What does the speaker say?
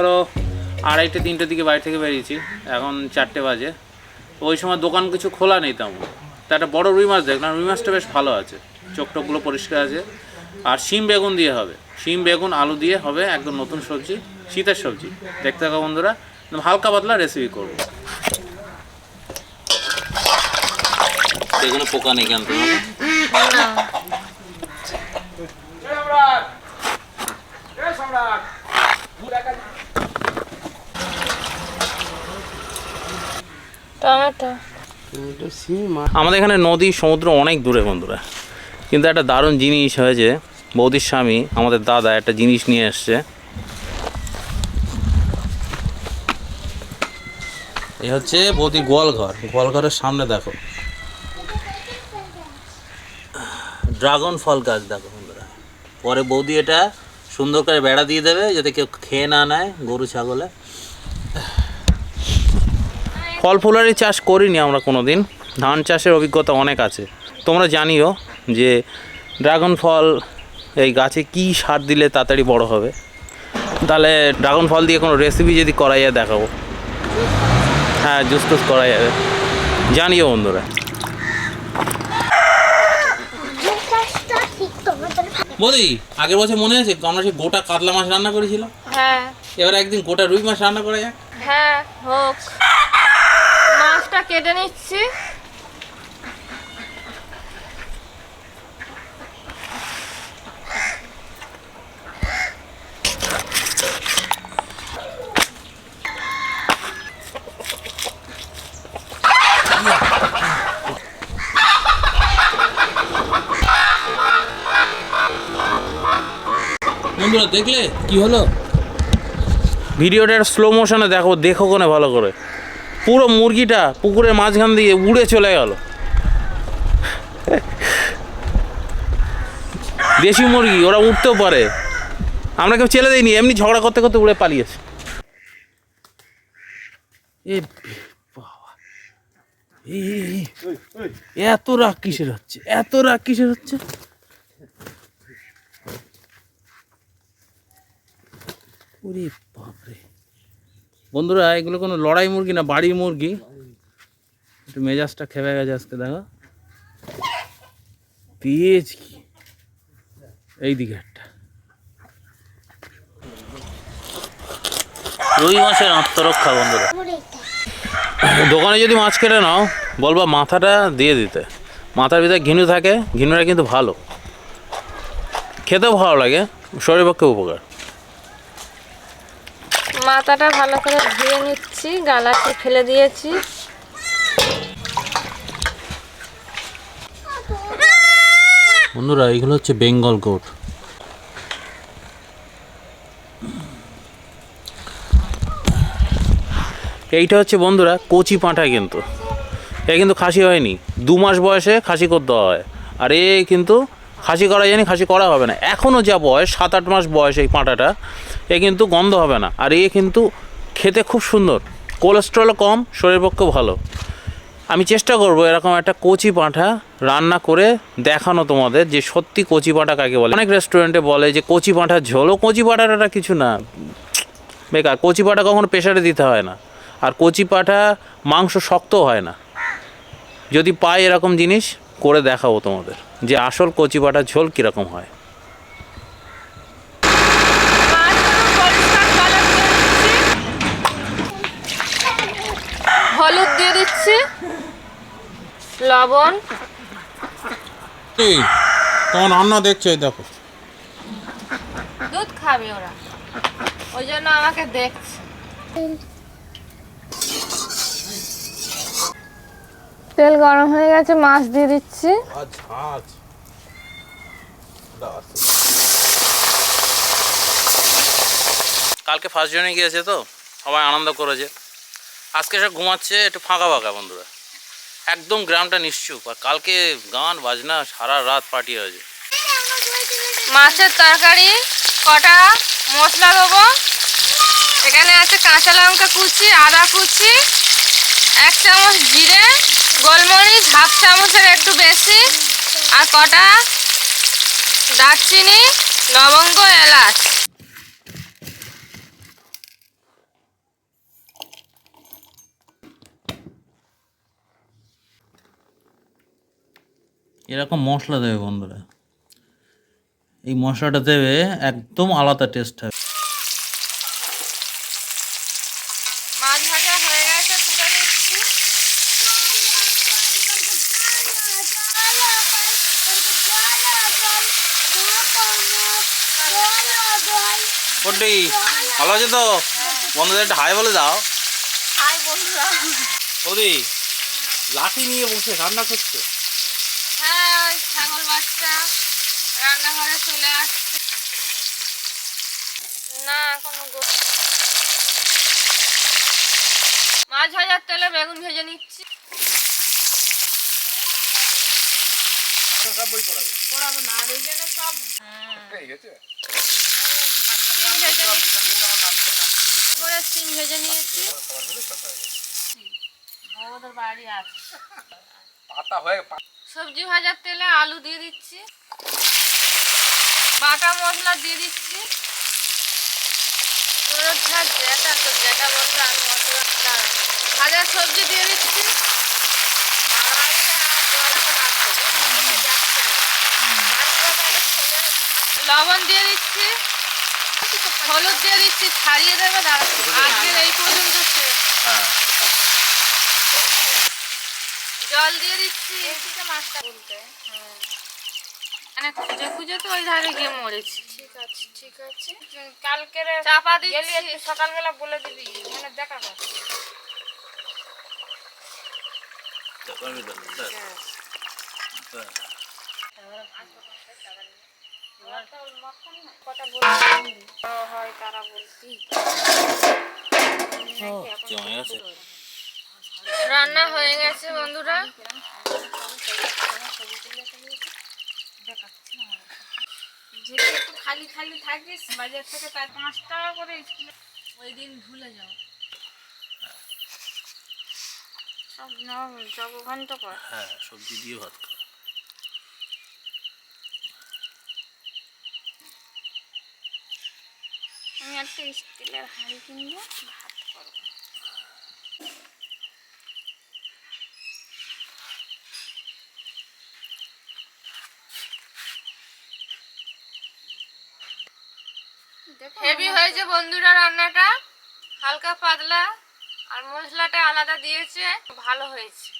ধরো আড়াইটে, তিনটের দিকে বাড়ি থেকে বেরিয়েছি। এখন চারটে বাজে। ওই সময় দোকান কিছু খোলা নেই তেমন। তা একটা বড় রুই মাছ দেখলাম রুই মাছটা বেশ ভালো আছে। চোখ টোকগুলো পরিষ্কার আছে। আর শিম বেগুন দিয়ে হবে। শিম বেগুন, আলু দিয়ে হবে একদম নতুন সবজি, শীতের সবজি। দেখতে থাকো বন্ধুরা, হালকা পাতলা রেসিপি করব। বেগুনে পোকা নেই কেন আমাদের এখানে নদী, সমুদ্র অনেক দূরে বন্ধুরা। কিন্তু একটা দারুণ জিনিস হয়েছে বৌদির স্বামী আমাদের দাদা একটা জিনিস নিয়ে এসছে। এই হচ্ছে বৌদির গোয়ালঘর গোয়ালঘরের সামনে দেখো। ড্রাগন ফল গাছ দেখো বন্ধুরা। পরে বৌদি এটা সুন্দর করে বেড়া দিয়ে দেবে যাতে কেউ খেয়ে না নেয় গরু, ছাগলে। ফল ফুলারি চাষ করিনি আমরা কোনো দিন ধান চাষের অভিজ্ঞতা অনেক আছে। তোমরা জানিও যে ড্রাগন ফল এই গাছে কি সার দিলে তাড়াতাড়ি বড় হবে। তাহলে ড্রাগন ফল দিয়ে কোনো রেসিপি যদি করা যায় দেখাবো হ্যাঁ জুস টুস করা যাবে জানিও বন্ধুরা। বৌদি আগের বছর মনে আছে আমরা সেই গোটা কাতলা মাছ রান্না করেছিলাম? হ্যাঁ। এবার একদিন গোটা রুই মাছ রান্না করা যাক। হ্যাঁ হোক। কেটে নিচ্ছি। দেখলে কি হলো? ভিডিওটা স্লো মোশনে দেখো দেখো কোনে ভালো করে। পুরো মুরগিটা পুকুরের মাঝখান দিয়ে উড়ে চলে গেল। দেশি মুরগি, ওরা উঠতেও পারে। আমরা কেউ ছেলে দিইনি, এমনি ঝগড়া করতে করতে উড়ে পালিয়েছে। এত রাগ কিসের হচ্ছে? এত রাগ কিসের হচ্ছে? ওরে বন্ধুরা, এগুলো কোনো লড়াই মুরগি না বাড়ি মুরগি। একটু মেজাজটা খেপে গেছে আজকে, দেখো। কি? এই দিকে একটা। রুই মাছের আত্মরক্ষা, বন্ধুরা। দোকানে যদি মাছ কেটে নাও, বলবা মাথাটা দিয়ে দিতে। মাথার ভিতরে ঘিনু থাকে, ঘিনুটা কিন্তু ভালো। খেতেও ভালো লাগে, শরীরের পক্ষে উপকার। মাথাটা ভালো করে ধুয়ে নিচ্ছি, গালাটি ফেলে দিয়েছি। বন্ধুরা এইগুলো হচ্ছে বেঙ্গল গোট এইটা হচ্ছে বন্ধুরা, কচি পাঁঠা কিন্তু। এ কিন্তু খাসি হয়নি। দু মাস বয়সে খাসি করতে হয়। আর এ কিন্তু খাসি করা জানি, খাসি করা হবে না। এখনও যা বয়স, সাত আট মাস বয়স এই পাঁটাটা, এ কিন্তু গন্ধ হবে না। আর এ কিন্তু খেতে খুব সুন্দর। কোলেস্ট্রলও কম, শরীরের পক্ষে ভালো। আমি চেষ্টা করব এরকম একটা কচি পাঁঠা রান্না করে দেখানো তোমাদের, যে সত্যি কচি পাঁঠা কাকে বলে। অনেক রেস্টুরেন্টে বলে যে কচি পাঁঠার ঝোলও কচি পাঁঠাটা কিছু না। বেকার, কচি পাঁঠা কখনো প্রেশারে দিতে হয় না। আর কচি পাঁঠা মাংস শক্ত হয় না। যদি পাই এরকম জিনিস করে দেখাবো তোমাদের যে আসল কচি পাঁঠার ঝোল কীরকম হয়। হলুদ দিয়ে দিচ্ছি লবণ। এই তোমার রান্না দেখছ দেখো। দুধ খাবে ওরা। ওই জন্য আমাকে দেখছে। তেল গরম হয়ে গেছে মাছ দিয়ে দিচ্ছি। কালকে ফার্স্ট জনে গিয়েছে তো সবাই আনন্দ করেছে। আজকে সব ঘুমাচ্ছে একটু ফাঁকা ফাঁকা বন্ধুরা। একদম গ্রামটা নিশ্চুপ আর কালকে গান বাজনা সারা রাত পার্টি হয়েছে। মাছের তরকারি কটা মশলা দেবো? এখানে আছে কাঁচা লঙ্কা কুচি আদা কুচি এক চামচ জিরে, গোলমরিচ, হাফ চামচের একটু বেশি, আর কটা দারচিনি, লবঙ্গ, এলাচ। এরকম মশলা দেবে বন্ধুরা। এই মশলাটা দেবে একদম আলাদা টেস্ট হবে। মাছ ভাজা হয়ে গেছে তুলে নিচ্ছি। ভালো আছে তো? বন্ধুদের একটা হাই বলে দাও। হাই বন্ধুরা। বৌদি লাঠি নিয়ে বসে রান্না করছে? হ্যাঁ ছাগল বাচ্চা রান্নাঘরে চলে আসছে। না গো- মাছ ভাজার তেলে বেগুন ভেজে নিচ্ছি। পোড়াবো। না এই জন্য সব সিম ভেজে নিচ্ছি। করে সিম ভেজে নিয়েছি। ওদের বাড়ি আছে। সবজি ভাজার তেলে আলু দিয়ে দিচ্ছি। বাটা মশলা দিয়ে দিচ্ছি। তোর যেটা তোর যেটা আলু মশলা দাঁড়া ভাজার সবজি দিয়ে দিচ্ছি। লবণ দিয়ে দিচ্ছি। হলুদ দিয়ে দিচ্ছি ছাড়িয়ে দেবে আজকের এই পর্যন্ত শেষ। জল দিয়ে দিচ্ছি। মাছটা বলতে মানে খুঁজে খুঁজে তো ওই ধারে গিয়ে মরেছি। ঠিক আছে ঠিক আছে। কালকের চাপা একটু সকালবেলা বলে দিবি মানে দেখা কর কটা বলবি বড় হয় তারা রান্না হয়ে গেছে বন্ধুরা। যেহেতু খালি খালি থাকিস বাজার থেকে তার পাঁচ টাকা করে স্কুলে ওই দিন ভুলে যাও। সব কর। হ্যাঁ সবজি দিয়ে ভাত খাওয়া আমি একটা স্টিলের হাঁড়ি কিনবো ভাত করব। হেভি হয়েছে বন্ধুরা রান্নাটা। হালকা পাতলা। আর মশলাটা আলাদা দিয়েছে ভালো হয়েছে।